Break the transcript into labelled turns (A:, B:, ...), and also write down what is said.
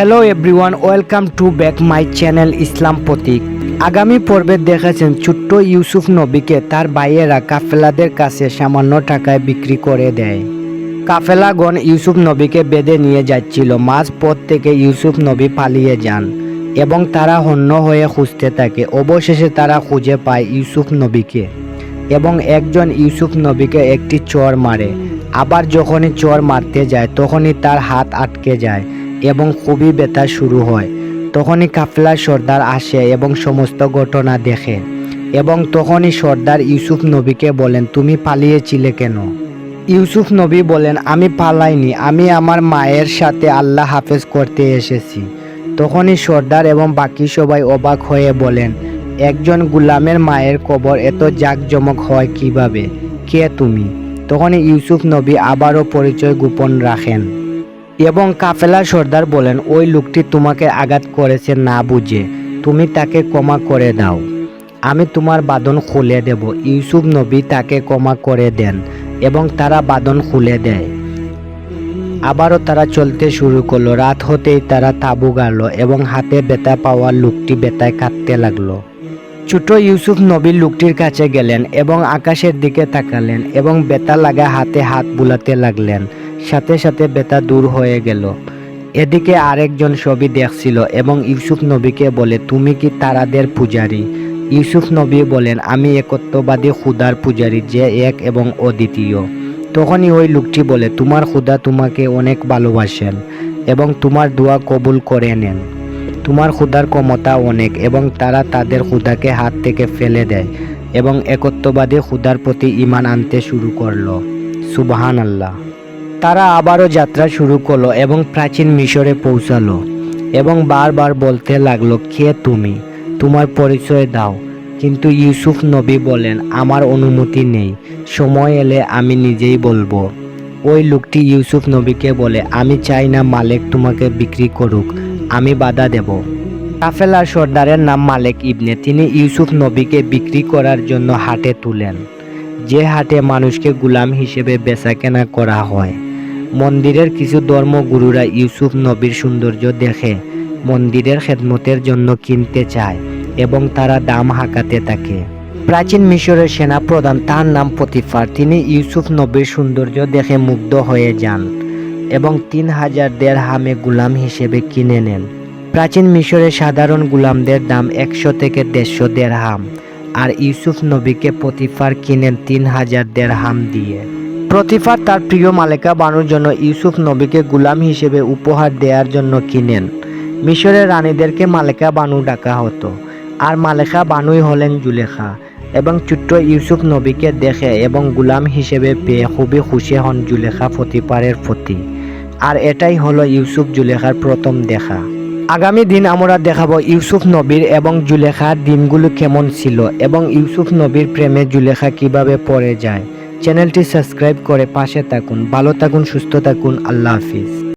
A: Hello everyone welcome to back my channel Islam Prateek আগামী পর্বে দেখেছেন ছোট্ট ইউসুফ নবীকে তার ভাইয়েরা কাফেলাদের কাছে সামান্য টাকায় বিক্রি করে দেয়। কাফেলাগণ ইউসুফ নবীকে বেঁধে নিয়ে যাচ্ছিল, মাঝ পথ থেকে ইউসুফ নবী পালিয়ে যান এবং তারা হন্য হয়ে খুঁজতে থাকে। অবশেষে তারা খুঁজে পায় ইউসুফ নবীকে এবং একজন ইউসুফ নবীকে একটি চর মারে। আবার যখনই চর মারতে যায়, তখনই তার হাত আটকে যায়। এবং খুবই ব্যথা শুরু হয়। তখনই কাফলার সর্দার আসে এবং সমস্ত ঘটনা দেখে। এবং তখনই সর্দার ইউসুফ নবীকে বলেন, তুমি পালিয়েছিলে কেন? ইউসুফ নবী বলেন, আমি পালাইনি, আমি আমার মায়ের সাথে আল্লাহ হাফেজ করতে এসেছি। তখনই সর্দার এবং বাকি সবাই অবাক হয়ে বলেন, একজন গুলামের মায়ের কবর এত জাঁকজমক হয় কীভাবে? কে তুমি? তখনই ইউসুফ নবী আবারও পরিচয় গোপন রাখেন। এবং কাফেলা সর্দার বলেন, ওই লোকটি তোমাকে আঘাত করেছে না বুঝে। তুমি তাকে ক্ষমা করে দাও। আমি তোমার বাদন খুলে দেব। ইউসুফ নবী তাকে ক্ষমা করে দেন এবং তারা বাদন খুলে দেয়। আবারও তারা চলতে শুরু করল। রাত হতেই তারা তাবু গাড়লো এবং হাতে বেতা পাওয়া লোকটি বেতায় কাঁদতে লাগল। ছোট ইউসুফ নবী লোকটির কাছে গেলেন এবং আকাশের দিকে তাকালেন এবং বেতা লাগা হাতে হাত বুলাতে লাগলেন। সাথে সাথে বেতা দূর হয়ে গেল। এদিকে আরেকজন ছবি দেখছিল এবং ইউসুফ নবীকে বলে, তুমি কি তারাদের পূজারী? ইউসুফ নবী বলেন, আমি একত্ববাদী খুদার পূজারী যে এক এবং অদ্বিতীয়। তখনই ওই লোকটি বলে, তোমার খুদা তোমাকে অনেক ভালোবাসেন এবং তোমার দোয়া কবুল করে নেন। তোমার খুদার ক্ষমতা অনেক এবং তারা তাদের খুদাকে হাত থেকে ফেলে দেয় এবং একত্ববাদী খুদার প্রতি ইমান আনতে শুরু করল। সুবাহান আল্লাহ তারা আবারও যাত্রা শুরু করল এবং প্রাচীন মিশরে পৌঁছালো এবং বারবার বলতে লাগল, কে তুমি? তোমার পরিচয় দাও। কিন্তু ইউসুফ নবী বলেন, আমার অনুমতি নেই। সময় এলে আমি নিজেই বলব। ওই লোকটি ইউসুফ নবীকে বলে, আমি চাই না মালিক তোমাকে বিক্রি করুক, আমি বাধা দেব। কাফেলার সর্দারের নাম মালিক ইবনে, তিনি ইউসুফ নবীকে বিক্রি করার জন্য হাটে তুলেন। যে হাটে মানুষকে গুলাম হিসেবে বেচাকেনা করা হয়। মন্দিরের কিছু ধর্মগুরুরা ইউসুফ নবীর সৌন্দর্য দেখে মন্দিরের খেদমতের জন্য কিনতে চায় এবং তারা দাম হাঁকাতে থাকে। প্রাচীন মিশরের সেনাপ্রধান তার নাম প্রতিফার তিনি ইউসুফ নবীর সৌন্দর্য দেখে মুগ্ধ হয়ে যান এবং তিন হাজার দেড় হামে গুলাম হিসেবে কিনে নেন। প্রাচীন মিশরের সাধারণ গুলামদের দাম একশো থেকে দেড়শো দেড় হাম আর ইউসুফ নবীকে প্রতিফার কিনেন তিন হাজার দেড় হাম দিয়ে। প্রতিফার তার প্রিয় মালেকা বানুর জন্য ইউসুফ নবীকে গুলাম হিসেবে উপহার দেওয়ার জন্য কিনেন। মিশরের রানীদেরকে মালেকা বানু ডাকা হতো। আর মালেকা বানুই হলেন জুলেখা এবং ছোট্ট ইউসুফ নবীকে দেখে এবং গুলাম হিসেবে পেয়ে খুবই খুশি হন জুলেখা ফতিপারের প্রতি আর এটাই হলো ইউসুফ জুলেখার প্রথম দেখা। আগামী দিন আমরা দেখাবো ইউসুফ নবীর এবং জুলেখার দিনগুলো কেমন ছিল এবং ইউসুফ নবীর প্রেমে জুলেখা কীভাবে পড়ে যায়। চ্যানেলটি সাবস্ক্রাইব করে পাশে থাকুন ভালো থাকুন সুস্থ থাকুন আল্লাহ হাফিজ।